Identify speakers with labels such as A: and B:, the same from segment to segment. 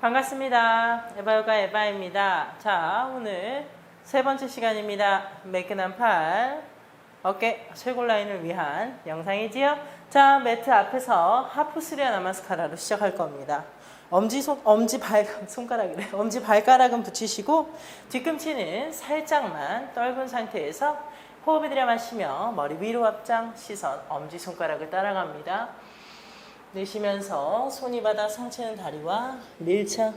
A: 반갑습니다. 에바요가 에바입니다. 자, 오늘 세 번째 시간입니다. 매끈한 팔, 어깨, 쇄골 라인을 위한 영상이지요. 자, 매트 앞에서 하프 스리아 나마스카라로 시작할 겁니다. 엄지 손, 엄지 발, 손가락이래. 엄지 발가락은 붙이시고 뒤꿈치는 살짝만 떨군 상태에서 호흡을 들여 마시며 머리 위로 앞장, 시선, 엄지 손가락을 따라갑니다. 내쉬면서 손이 바닥 상체는 다리와 밀착.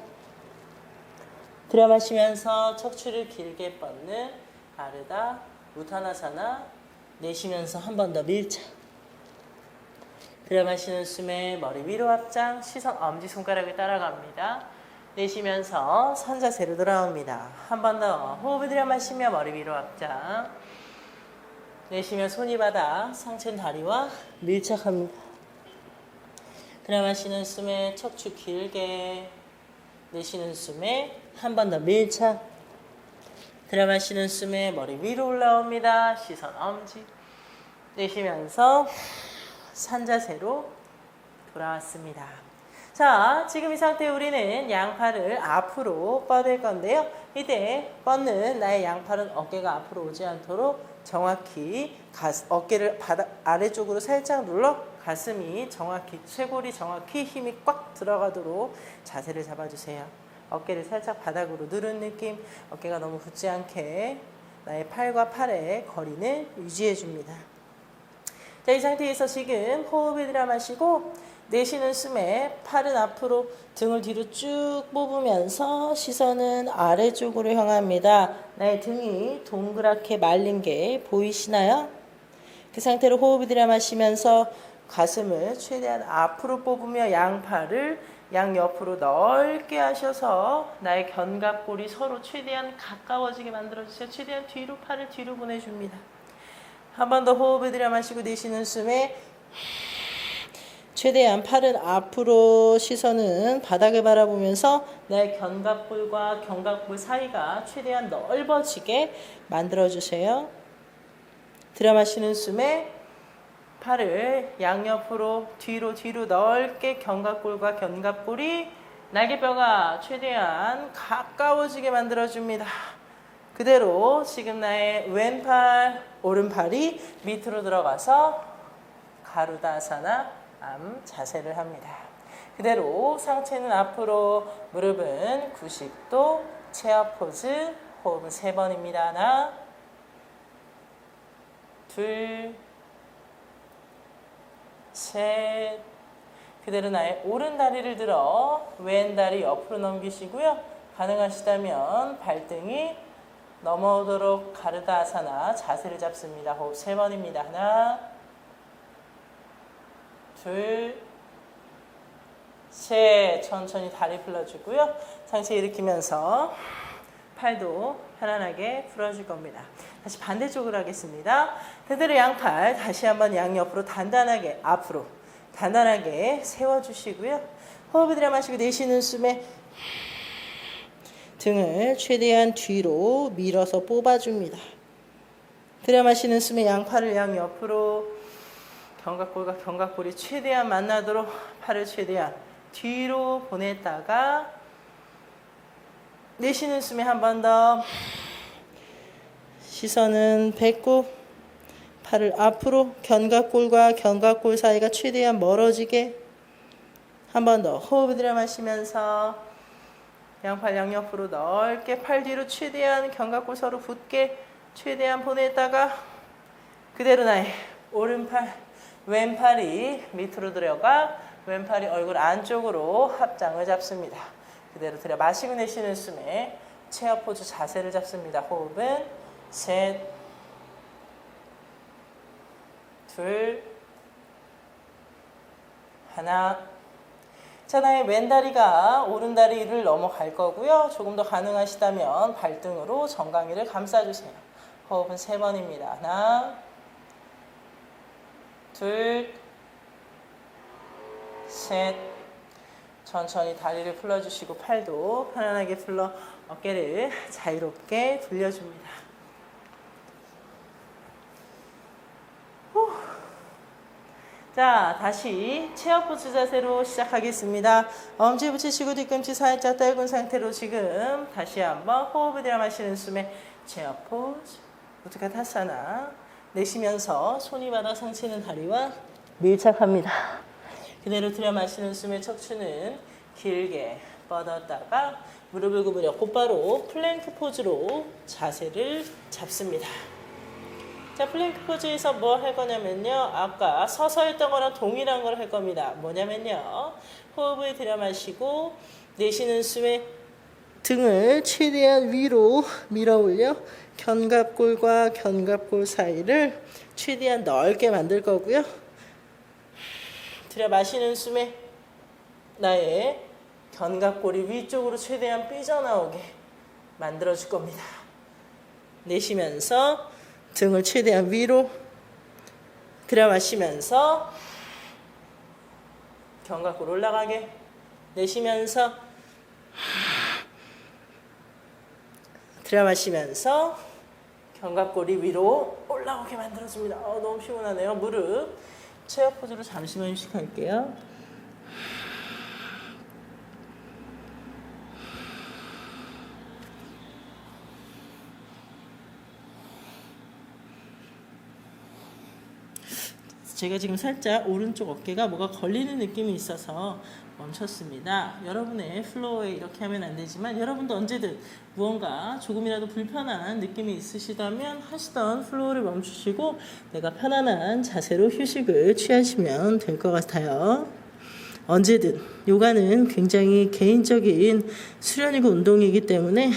A: 들여마시면서 척추를 길게 뻗는 아르다 우타나사나 내쉬면서 한 번 더 밀착. 들여마시는 숨에 머리 위로 앞장 시선 엄지손가락을 따라갑니다. 내쉬면서 선자세로 돌아옵니다. 한 번 더 호흡을 들여마시며 머리 위로 앞장. 내쉬며 손이 바닥 상체는 다리와 밀착합니다 들어마시는 숨에 척추 길게 내쉬는 숨에 한 번 더 밀착 들어 마시는 숨에 머리 위로 올라옵니다. 시선 엄지 내쉬면서 산자세로 돌아왔습니다. 자, 지금 이 상태 우리는 양팔을 앞으로 뻗을 건데요. 이때 뻗는 나의 양팔은 어깨가 앞으로 오지 않도록 정확히 가, 어깨를 바닥 아래쪽으로 살짝 눌러 가슴이 정확히 쇄골이 정확히 힘이 꽉 들어가도록 자세를 잡아주세요. 어깨를 살짝 바닥으로 누른 느낌, 어깨가 너무 붙지 않게 나의 팔과 팔의 거리는 유지해 줍니다. 자, 이 상태에서 지금 호흡을 들여마시고 내쉬는 숨에 팔은 앞으로 등을 뒤로 쭉 뽑으면서 시선은 아래쪽으로 향합니다. 나의 등이 동그랗게 말린 게 보이시나요? 그 상태로 호흡을 들여마시면서 가슴을 최대한 앞으로 뽑으며 양팔을 양옆으로 넓게 하셔서 나의 견갑골이 서로 최대한 가까워지게 만들어주세요. 최대한 뒤로 팔을 뒤로 보내줍니다. 한 번 더 호흡을 들여 마시고 내쉬는 숨에 최대한 팔은 앞으로 시선은 바닥을 바라보면서 나의 견갑골과 견갑골 사이가 최대한 넓어지게 만들어주세요. 들여 마시는 숨에 팔을 양옆으로 뒤로 뒤로 넓게 견갑골과 견갑골이 날개뼈가 최대한 가까워지게 만들어줍니다. 그대로 지금 나의 왼팔, 오른팔이 밑으로 들어가서 가루다사나 암 자세를 합니다. 그대로 상체는 앞으로, 무릎은 90도, 체어 포즈, 호흡은 세 번입니다. 하나, 둘, 셋. 그대로 나의 오른 다리를 들어 왼 다리 옆으로 넘기시고요. 가능하시다면 발등이 넘어오도록 가르다 아사나 자세를 잡습니다. 호흡 세 번입니다. 하나, 둘, 셋. 천천히 다리 풀어주고요. 상체 일으키면서 팔도 편안하게 풀어줄 겁니다. 다시 반대쪽으로 하겠습니다. 그대로 양팔 다시 한번 양옆으로 단단하게 앞으로 단단하게 세워주시고요. 호흡을 들여 마시고 내쉬는 숨에 등을 최대한 뒤로 밀어서 뽑아줍니다. 들여 마시는 숨에 양팔을 양옆으로 견갑골과 견갑골이 최대한 만나도록 팔을 최대한 뒤로 보냈다가 내쉬는 숨에 한 번 더 시선은 배꼽 팔을 앞으로 견갑골과 견갑골 사이가 최대한 멀어지게 한 번 더 호흡을 들여 마시면서 양팔 양옆으로 넓게 팔 뒤로 최대한 견갑골 서로 붙게 최대한 보냈다가 그대로 나의 오른팔 왼팔이 밑으로 들어가 왼팔이 얼굴 안쪽으로 합장을 잡습니다. 그대로 들여 마시고 내쉬는 숨에 체어 포즈 자세를 잡습니다. 호흡은 셋, 둘, 하나. 자, 나의 왼다리가 오른다리를 넘어갈 거고요. 조금 더 가능하시다면 발등으로 정강이를 감싸주세요. 호흡은 세 번입니다. 하나, 둘, 셋. 천천히 다리를 풀어주시고 팔도 편안하게 풀러 어깨를 자유롭게 돌려줍니다. 자, 다시 체어 포즈 자세로 시작하겠습니다. 엄지 붙이시고 뒤꿈치 살짝 떨군 상태로 지금 다시 한번 호흡을 들여 마시는 숨에 체어 포즈. 우트카 타사나. 내쉬면서 손이 바닥 상체는 다리와 밀착합니다. 그대로 들여 마시는 숨에 척추는 길게 뻗었다가 무릎을 구부려 곧바로 플랭크 포즈로 자세를 잡습니다. 자, 플랭크 포즈에서 뭐 할 거냐면요. 아까 서서 했던 거랑 동일한 걸 할 겁니다. 뭐냐면요. 호흡을 들여 마시고 내쉬는 숨에 등을 최대한 위로 밀어 올려 견갑골과 견갑골 사이를 최대한 넓게 만들 거고요. 들여 마시는 숨에 나의 견갑골이 위쪽으로 최대한 삐져나오게 만들어 줄 겁니다. 내쉬면서 등을 최대한 위로 들여 마시면서 견갑골 올라가게 내쉬면서 들여 마시면서 견갑골이 위로 올라오게 만들어줍니다. 어, 너무 피곤하네요. 무릎 체어 포즈로 잠시만 휴식할게요. 제가 지금 살짝 오른쪽 어깨가 뭐가 걸리는 느낌이 있어서 멈췄습니다. 여러분의 플로어에 이렇게 하면 안 되지만 여러분도 언제든 무언가 조금이라도 불편한 느낌이 있으시다면 하시던 플로어를 멈추시고 내가 편안한 자세로 휴식을 취하시면 될 것 같아요. 언제든 요가는 굉장히 개인적인 수련이고 운동이기 때문에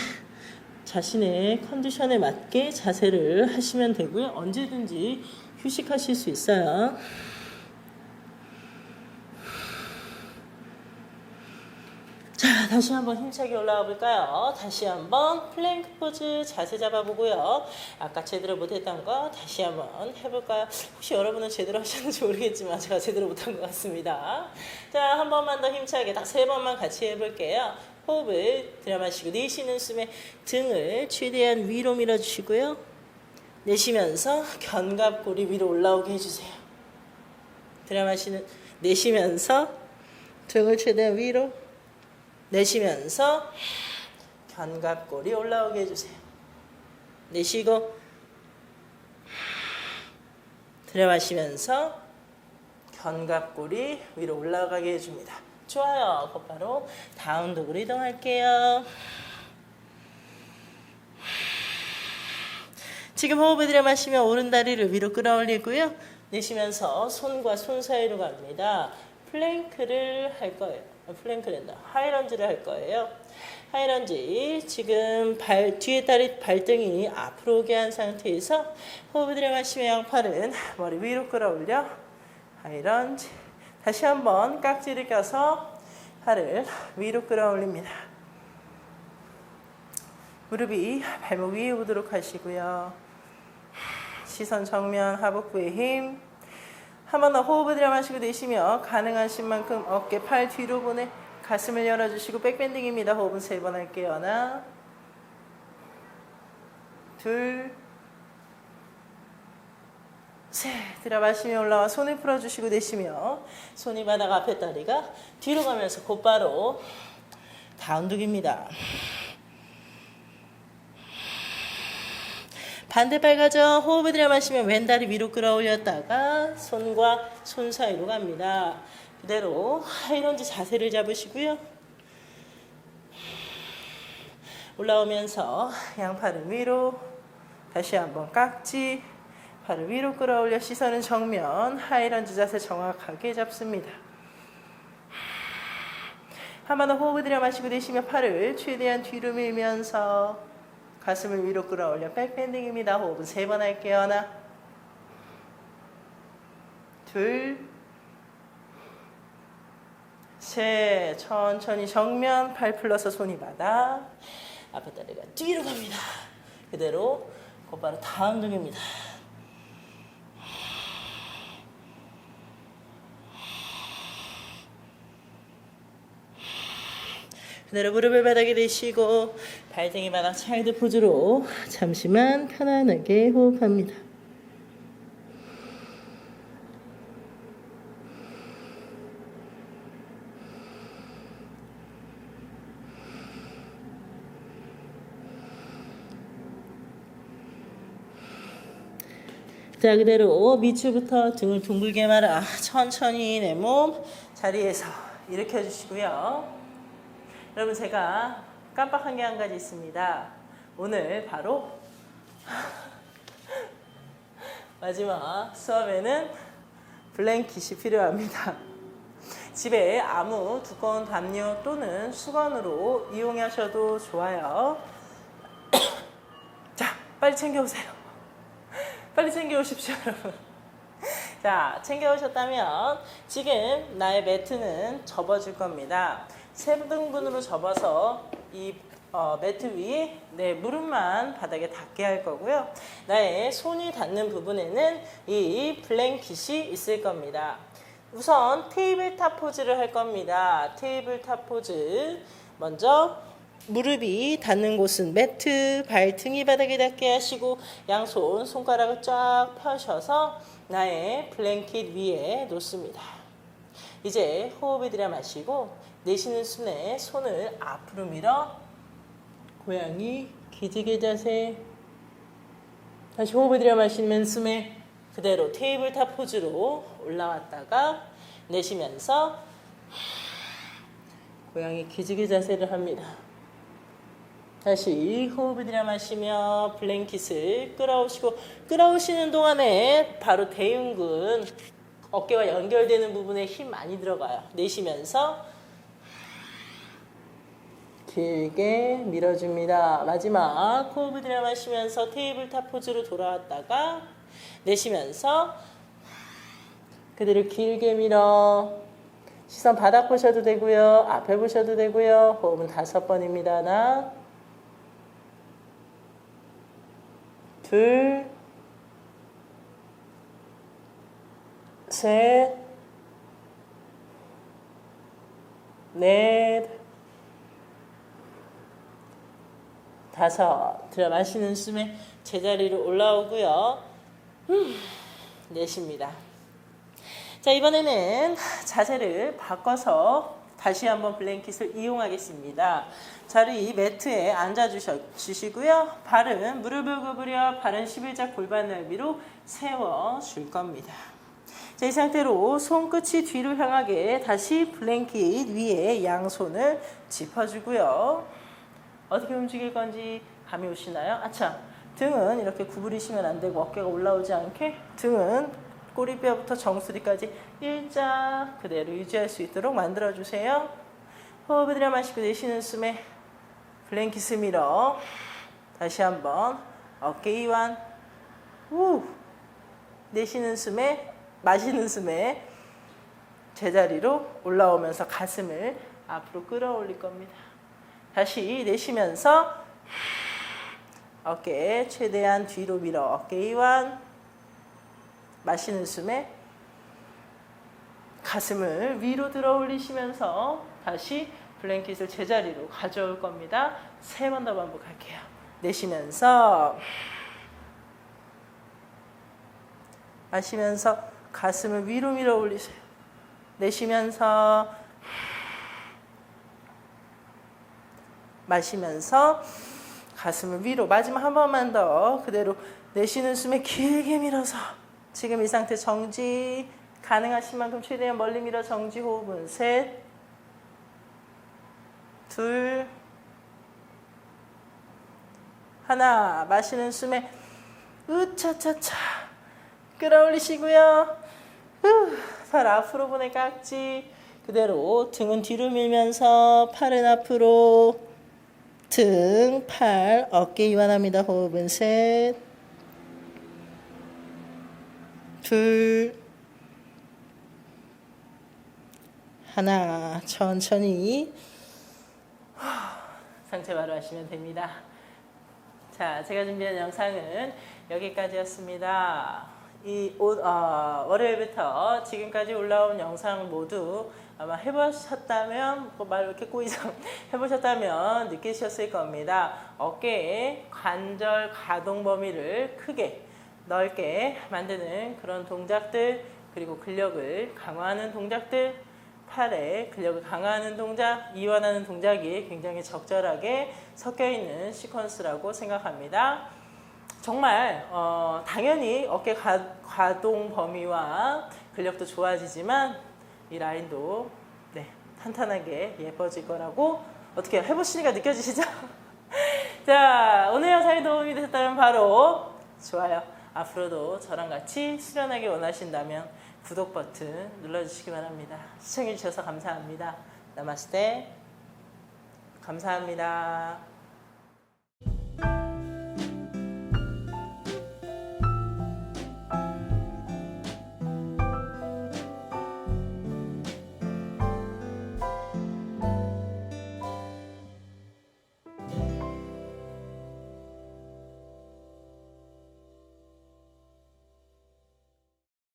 A: 자신의 컨디션에 맞게 자세를 하시면 되고요. 언제든지 휴식하실 수 있어요. 자, 다시 한번 힘차게 올라가 볼까요? 다시 한번 플랭크 포즈 자세 잡아보고요. 아까 제대로 못했던 거 다시 한번 해볼까요? 혹시 여러분은 제대로 하셨는지 모르겠지만 제가 제대로 못한 것 같습니다. 자, 한 번만 더 힘차게 딱 세 번만 같이 해볼게요. 호흡을 들여마시고 내쉬는 숨에 등을 최대한 위로 밀어주시고요. 내쉬면서 견갑골이 위로 올라오게 해주세요. 들여마시는 내쉬면서 등을 최대한 위로 내쉬면서 견갑골이 올라오게 해주세요. 내쉬고 들여마시면서 견갑골이 위로 올라가게 해줍니다. 좋아요. 곧바로 다운 독으로 이동할게요. 지금 호흡을 들여 마시면 오른 다리를 위로 끌어올리고요. 내쉬면서 손과 손 사이로 갑니다. 플랭크를 할 거예요. 아, 플랭크랜다. 하이런지를 할 거예요. 하이런지 지금 발 뒤에 다리 발등이 앞으로 오게 한 상태에서 호흡을 들여 마시며 양팔은 머리 위로 끌어올려 하이런지 다시 한번 깍지를 껴서 팔을 위로 끌어올립니다. 무릎이 발목 위에 오도록 하시고요. 시선 정면 하복부의 힘. 한 번 더 호흡을 들여 마시고 내쉬며 가능하신 만큼 어깨 팔 뒤로 보내 가슴을 열어주시고 백밴딩입니다. 호흡은 세 번 할게요. 하나, 둘, 셋. 들여 마시며 올라와 손을 풀어주시고 내쉬며 손이 바닥 앞에 다리가 뒤로 가면서 곧바로 다운독입니다. 반대발 가죠. 호흡을 들여 마시면 왼다리 위로 끌어올렸다가 손과 손 사이로 갑니다. 그대로 하이런지 자세를 잡으시고요. 올라오면서 양팔을 위로 다시 한번 깍지 팔을 위로 끌어올려 시선은 정면 하이런지 자세 정확하게 잡습니다. 한 번 더 호흡을 들여 마시고 내쉬며 팔을 최대한 뒤로 밀면서 가슴을 위로 끌어올려 백밴딩입니다. 호흡은 세 번 할게요. 하나, 둘, 셋. 천천히 정면 팔 풀러서 손이 바닥. 앞에 다리가 뒤로 갑니다. 그대로 곧바로 다음 중입니다. 그대로 무릎을 바닥에 대시고 발등이 바닥 차일드 포즈로 잠시만 편안하게 호흡합니다. 자 그대로 밑줄부터 등을 둥글게 말아 천천히 내 몸 자리에서 일으켜 주시고요. 여러분 제가 깜빡한 게 한 가지 있습니다. 오늘 바로 마지막 수업에는 블랭킷이 필요합니다. 집에 아무 두꺼운 담요 또는 수건으로 이용하셔도 좋아요. 자, 빨리 챙겨오세요. 빨리 챙겨오십시오, 여러분. 자, 챙겨오셨다면 지금 나의 매트는 접어줄 겁니다. 세 등분으로 접어서 이 어, 매트 위에 내 무릎만 바닥에 닿게 할 거고요. 나의 손이 닿는 부분에는 이 블랭킷이 있을 겁니다. 우선 테이블 탑 포즈를 할 겁니다. 테이블 탑 포즈. 먼저 무릎이 닿는 곳은 매트, 발등이 바닥에 닿게 하시고 양손 손가락을 쫙 펴셔서 나의 블랭킷 위에 놓습니다. 이제 호흡을 들여 마시고 내쉬는 숨에 손을 앞으로 밀어 고양이 기지개 자세 다시 호흡을 들여 마시면 숨에 그대로 테이블탑 포즈로 올라왔다가 내쉬면서 고양이 기지개 자세를 합니다. 다시 호흡을 들여 마시며 블랭킷을 끌어오시고 끌어오시는 동안에 바로 대흉근 어깨와 연결되는 부분에 힘 많이 들어가요. 내쉬면서 길게 밀어줍니다. 마지막 호흡을 들여 마시면서 테이블탑 포즈로 돌아왔다가 내쉬면서 그대로 길게 밀어 시선 바닥 보셔도 되고요. 앞에 보셔도 되고요. 호흡은 다섯 번입니다. 하나 둘 셋, 넷, 다섯. 들어 마시는 숨에 제자리로 올라오고요. 음, 내쉽니다. 자, 이번에는 자세를 바꿔서 다시 한번 블랭킷을 이용하겠습니다. 자리 매트에 앉아 주시고요. 발은 무릎을 구부려 발은 11자 골반 넓이로 세워 줄 겁니다. 자, 이 상태로 손끝이 뒤로 향하게 다시 블랭킷 위에 양손을 짚어주고요. 어떻게 움직일 건지 감이 오시나요? 아차, 등은 이렇게 구부리시면 안 되고 어깨가 올라오지 않게 등은 꼬리뼈부터 정수리까지 일자 그대로 유지할 수 있도록 만들어주세요. 호흡을 들여 마시고 내쉬는 숨에 블랭킷을 밀어 다시 한번 어깨 이완 우 내쉬는 숨에 마시는 숨에 제자리로 올라오면서 가슴을 앞으로 끌어올릴 겁니다. 다시 내쉬면서 어깨 최대한 뒤로 밀어 어깨 이완 마시는 숨에 가슴을 위로 들어 올리시면서 다시 블랭킷을 제자리로 가져올 겁니다. 세 번 더 반복할게요. 내쉬면서 마시면서 가슴을 위로 밀어 올리세요. 내쉬면서 마시면서 가슴을 위로 마지막 한 번만 더 그대로 내쉬는 숨에 길게 밀어서 지금 이 상태 정지. 가능하신 만큼 최대한 멀리 밀어 정지. 호흡은 셋, 둘, 하나. 마시는 숨에 으차차차 끌어올리시고요. 후, 발 앞으로 보내 깍지. 그대로 등은 뒤로 밀면서 팔은 앞으로 등, 팔, 어깨 이완합니다. 호흡은 셋, 둘, 하나. 천천히 상체 바로 하시면 됩니다. 자, 제가 준비한 영상은 여기까지였습니다. 이 오, 어, 월요일부터 지금까지 올라온 영상 모두 아마 해보셨다면 뭐말 이렇게 꼬이죠 해보셨다면 느끼셨을 겁니다. 어깨에 관절 가동 범위를 크게 넓게 만드는 그런 동작들 그리고 근력을 강화하는 동작들 팔에 근력을 강화하는 동작, 이완하는 동작이 굉장히 적절하게 섞여 있는 시퀀스라고 생각합니다. 정말 어, 당연히 어깨 가, 가동 범위와 근력도 좋아지지만 이 라인도 네, 탄탄하게 예뻐질 거라고 어떻게 해보시니까 느껴지시죠? 자 오늘 영상이 도움이 되셨다면 바로 좋아요. 앞으로도 저랑 같이 수련하기 원하신다면 구독 버튼 눌러주시기 바랍니다. 시청해주셔서 감사합니다. 나마스테. 감사합니다